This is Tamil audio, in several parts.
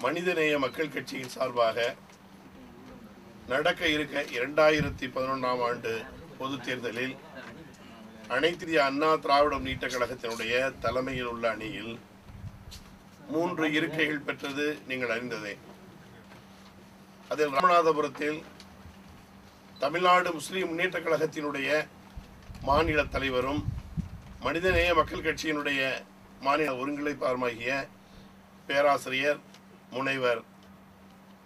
மனிதநேய மக்கள் கட்சியின் சார்பாக நடக்க இருக்க இரண்டாயிரத்தி பதினொன்றாம் ஆண்டு பொதுத் தேர்தலில் அனைத்து அண்ணா திராவிட முன்னேற்ற கழகத்தினுடைய தலைமையில் உள்ள அணியில் மூன்று இருக்கைகள் பெற்றது நீங்கள் அறிந்ததே. அதில் ராமநாதபுரத்தில் தமிழ்நாடு முஸ்லிம் முன்னேற்ற கழகத்தினுடைய மாநில தலைவரும் மனிதநேய மக்கள் கட்சியினுடைய மாநில ஒருங்கிணைப்பாளருமாகிய பேராசிரியர் முனைவர்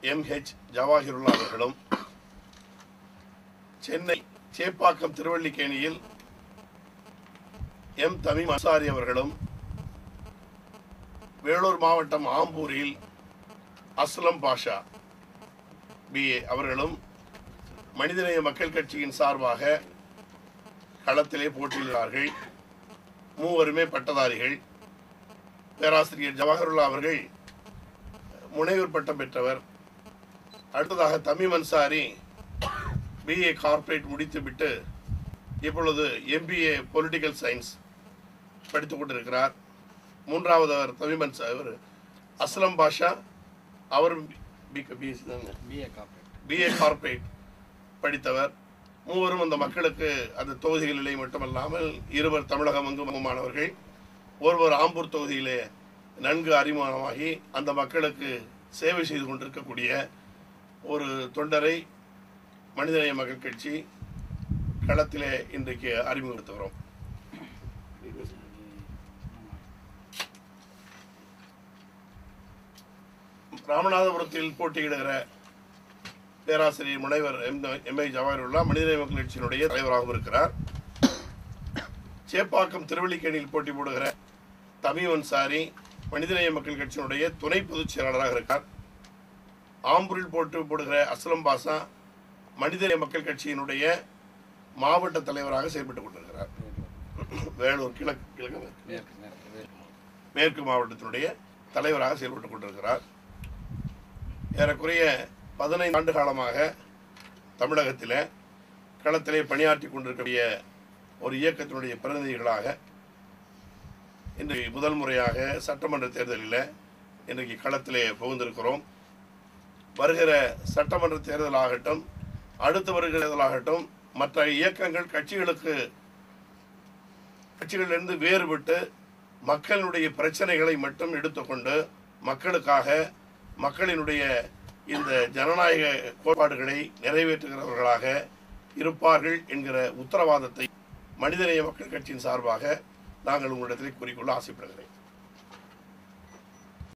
எம் ஹெச் ஜவாஹிருல்லா அவர்களும் சென்னை சேப்பாக்கம் திருவள்ளிக்கேணியில் எம் தமிம் அன்சாரி அவர்களும் வேலூர் மாவட்டம் ஆம்பூரில் அஸ்லம் பாஷா பிஏ அவர்களும் மனிதநேய மக்கள் கட்சியின் சார்பாக களத்திலே போட்டியிடுகிறார்கள். மூவருமே பட்டதாரிகள். பேராசிரியர் ஜவஹர்லா அவர்கள் முனைவர் பட்டம் பெற்றவர். அடுத்ததாக தமிம் அன்சாரி பிஏ கார்ப்பரேட் முடித்துவிட்டு இப்பொழுது எம்பிஏ பொலிட்டிக்கல் சயின்ஸ் படித்துக் கொண்டிருக்கிறார். மூன்றாவது அவர் தமிம் அன்சாரி அவர் அஸ்லம் பாஷா. அவரும் பிஏ காப்பரேட் பிஏ கார்ப்பரேட் படித்தவர். மூவரும் அந்த மக்களுக்கு அந்த தொகுதிகளிலே மட்டுமல்லாமல் இருவர் தமிழகம் அங்குமானவர்கள் ஒருவர் ஆம்பூர் தொகுதியிலே நன்கு அறிமுகமாகி அந்த மக்களுக்கு சேவை செய்து கொண்டிருக்கக்கூடிய ஒரு தொண்டரை மனிதநேய மக்கள் கட்சி களத்திலே இன்றைக்கு அறிமுகப்படுத்துகிறோம். ராமநாதபுரத்தில் போட்டியிடுகிற பேராசிரியர் முனைவர் எம் எம்ஐ ஜவாஹருல்லா மனிதநேய மக்கள் கட்சியினுடைய தலைவராகவும் இருக்கிறார். சேப்பாக்கம் திருவள்ளிக்கேணியில் போட்டி போடுகிற தமிம் அன்சாரி மனிதநேய மக்கள் கட்சியினுடைய துணை பொதுச் செயலாளராக இருக்கார். ஆம்பூரில் போட்டு போடுகிற அஸ்லம் பாசா மனிதநேய மக்கள் கட்சியினுடைய மாவட்ட தலைவராக செயல்பட்டுக் கொண்டிருக்கிறார். வேலூர் கிழக்கு கிழக்கு மேற்கு. மாவட்டத்தினுடைய தலைவராக செயல்பட்டுக் கொண்டிருக்கிறார். ஏறக்குறைய பதினைந்து ஆண்டு காலமாக தமிழகத்தில் களத்திலே பணியாற்றி கொண்டிருக்கக்கூடிய ஒரு இயக்கத்தினுடைய பிரதிநிதிகளாக இன்றைக்கு முதல் முறையாக சட்டமன்ற தேர்தலில் இன்றைக்கு களத்திலே புகுந்திருக்கிறோம். வருகிற சட்டமன்ற தேர்தலாகட்டும் அடுத்து வருகிற தேர்தலாகட்டும் மற்ற இயக்கங்கள் கட்சிகளுக்கு கட்சிகளிலிருந்து வேறுபட்டு மக்களுடைய பிரச்சனைகளை மட்டும் எடுத்துக்கொண்டு மக்களுக்காக மக்களினுடைய இந்த ஜனநாயக கோட்பாடுகளை நிறைவேற்றுகிறவர்களாக இருப்பார்கள் என்கிற உத்தரவாதத்தை மனிதநேய மக்கள் கட்சியின் சார்பாக நாங்கள் உங்களிடத்தில் கூறிக்கொள்ள ஆசைப்படுகிறேன்